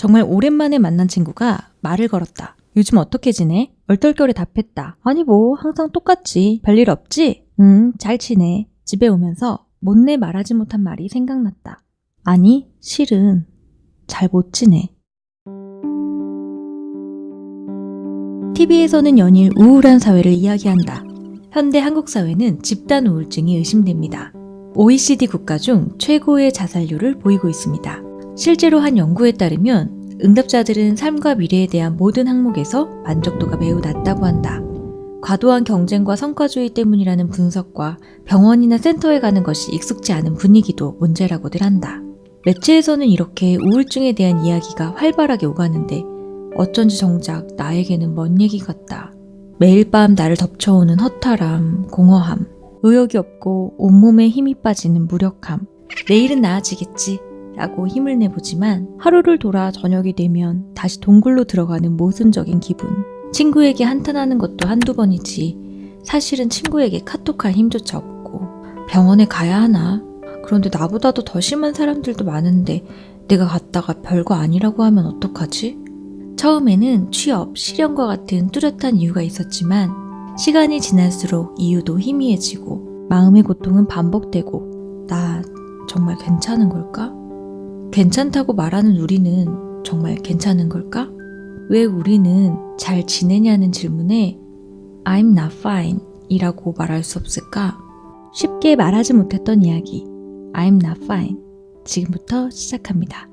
정말 오랜만에 만난 친구가 말을 걸었다. 요즘 어떻게 지내? 얼떨결에 답했다. 아니 뭐 항상 똑같지. 별일 없지? 응, 잘 지내. 집에 오면서 못내 말하지 못한 말이 생각났다. 아니, 실은 잘 못 지내. TV에서는 연일 우울한 사회를 이야기한다. 현대 한국 사회는 집단 우울증이 의심됩니다. OECD 국가 중 최고의 자살률을 보이고 있습니다. 실제로 한 연구에 따르면 응답자들은 삶과 미래에 대한 모든 항목에서 만족도가 매우 낮다고 한다. 과도한 경쟁과 성과주의 때문이라는 분석과 병원이나 센터에 가는 것이 익숙지 않은 분위기도 문제라고들 한다. 매체에서는 이렇게 우울증에 대한 이야기가 활발하게 오가는데 어쩐지 정작 나에게는 먼 얘기 같다. 매일 밤 나를 덮쳐오는 허탈함, 공허함, 의욕이 없고 온몸에 힘이 빠지는 무력함. 내일은 나아지겠지. 라고 힘을 내보지만 하루를 돌아 저녁이 되면 다시 동굴로 들어가는 모순적인 기분. 친구에게 한탄하는 것도 한두 번이지. 사실은 친구에게 카톡할 힘조차 없고 병원에 가야 하나? 그런데 나보다도 더 심한 사람들도 많은데 내가 갔다가 별거 아니라고 하면 어떡하지? 처음에는 취업, 실현과 같은 뚜렷한 이유가 있었지만 시간이 지날수록 이유도 희미해지고 마음의 고통은 반복되고 나 정말 괜찮은 걸까? 괜찮다고 말하는 우리는 정말 괜찮은 걸까? 왜 우리는 잘 지내냐는 질문에 I'm not fine 이라고 말할 수 없을까? 쉽게 말하지 못했던 이야기 I'm not fine 지금부터 시작합니다.